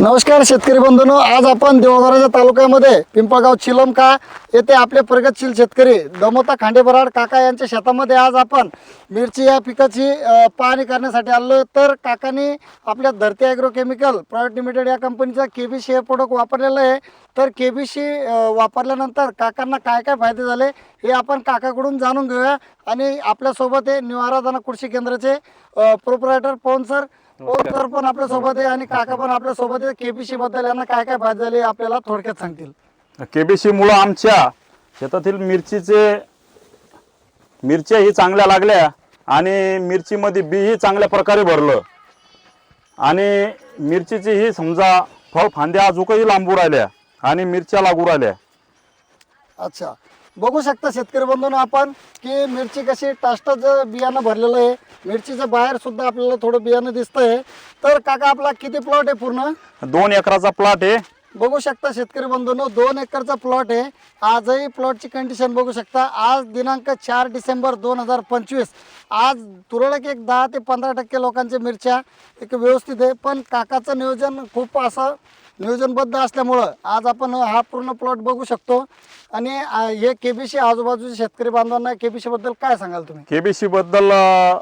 नमस्कार शेतकरी बंधूंनो आज आपण देवघराच्या तालुक्यामध्ये पिंपळगाव चिलमका येथे आपले प्रगतशील शेतकरी दमोता खांडेबराड काका यांच्या शेतामध्ये आज आपण मिरची या पिकाची पाहणी करण्यासाठी आलो तर काकांनी आपल्या धरती ॲग्रो केमिकल प्रायव्हेट लिमिटेड या कंपनीचा के बी सी हे प्रोडक्ट वापरलेलं आहे. तर के बी सी वापरल्यानंतर काकांना काय काय फायदे झाले हे आपण काकाकडून जाणून घेऊया. आणि आपल्यासोबत हे निवारा दाना कृषी केंद्राचे proprietor Pawan sir Pawan sir पण आपल्यासोबत आहे आणि काका पण आपल्यासोबत आहे. केबीसी बद्दल यांना काय काय फायदे झाले हे आपल्याला थोडक्यात सांगतील. केबीसी मुळे आमच्या शेतातील मिरचीचे मिरच्या ही चांगल्या लागल्या आणि मिरचीमध्ये बीही चांगल्या प्रकारे भरलं. आणि मिरचीची ही समजा फळ फांद्या अजूनही लांबू राहिल्या आणि मिरच्या लागू राहिल्या. अच्छा. बघू शकता शेतकरी बंधूंनो आपण की मिरची कशी टास्टच बियाणं भरलेलं आहे. मिरचीचं बाहेर सुद्धा आपल्याला थोडं बियाणं दिसतंय. तर काका आपला किती प्लॉट आहे पूर्ण? दोन एकराचा प्लॉट आहे. बघू शकता शेतकरी बंधूंनो दोन एकरचा प्लॉट आहे. आजही प्लॉटची कंडिशन बघू शकता. आज दिनांक चार डिसेंबर दोन हजार पंचवीस. आज तुरळक एक दहा ते पंधरा टक्के लोकांच्या मिरच्या एक व्यवस्थित आहे. पण काकाचं नियोजन खूप असं नियोजनबद्ध असल्यामुळं आज आपण हा पूर्ण प्लॉट बघू शकतो. आणि हे केबीसी आजूबाजूच्या शेतकरी बांधवांना केबीसी बद्दल काय सांगाल तुम्ही? केबीसी बद्दल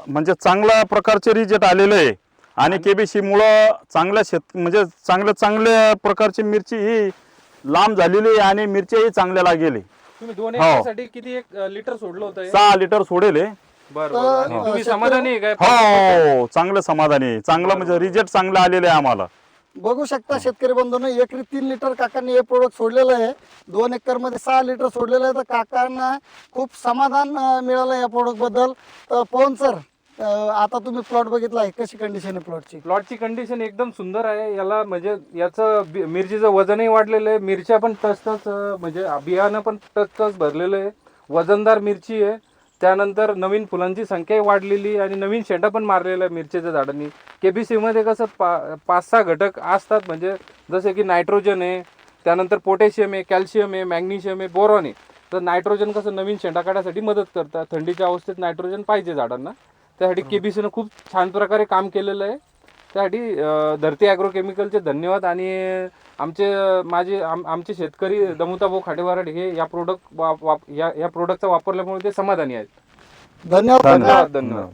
म्हणजे चांगल्या प्रकारचे रिजेक्ट आलेलं आहे. आणि केबीसी मुळे चांगल्या शेत म्हणजे चांगल्या चांगल्या प्रकारची मिरची ही लांब झालेली आहे आणि मिरच्याही चांगल्या लागेली. तुम्ही दोन हो. एकरसाठी किती एक अ, लिटर सोडलं होतं हे? सहा लिटर सोडेल हे. बरं तर, बरं. आणि अ, तुम्ही शेतकरी- समाधानी आहे काय? हो चांगलं समाधानी आहे. चांगलं म्हणजे रिजेक्ट चांगलं आलेलं आहे आम्हाला. बघू शकता शेतकरी बंधूंनो एकरी तीन लिटर काकांनी हे प्रोडक्ट सोडलेलं आहे. दोन एकरमध्ये सहा लिटर सोडलेलं आहे. तर काकांना खूप समाधान अं, मिळालं या प्रोडक्टबद्दल. तर पवन सर आता तुम्ही प्लॉट बघितला आहे कशी कंडिशन आहे प्लॉटची प्लॉटची कंडिशन एकदम सुंदर आहे. याला म्हणजे याचं बी- मिरचीचं वजनही वाढलेलं आहे. मिरच्या पण टचटच म्हणजे बियाणं पण टचटच भरलेलं आहे. वजनदार मिरची आहे. त्यानंतर नवीन फुलांची संख्याही वाढलेली आणि नवीन शेंडा पण मारलेला आहे मिरचीच्या झाडांनी. केबीसीमध्ये कसं पा पाच सहा घटक असतात. म्हणजे जसे की नायट्रोजन आहे त्यानंतर पोटॅशियम आहे कॅल्शियम आहे मॅग्नेशियम आहे बोरॉन आहे. तर नायट्रोजन कसं नवीन शेंडा काढायसाठी मदत करतात. थंडीच्या अवस्थेत नायट्रोजन पाहिजे झाडांना. त्यासाठी केबीसीनं खूप छान प्रकारे काम केलेलं आहे. त्यासाठी धरती ॲग्रो केमिकलचे धन्यवाद आणि आमचे माझे आम आमचे शेतकरी दमुताभाऊ खाटेवारड हे या प्रोडक्ट वाप या या प्रोडक्टचा वापरल्यामुळे ते समाधानी आहेत. धन्यवाद. धन्यवाद. धन्यवाद.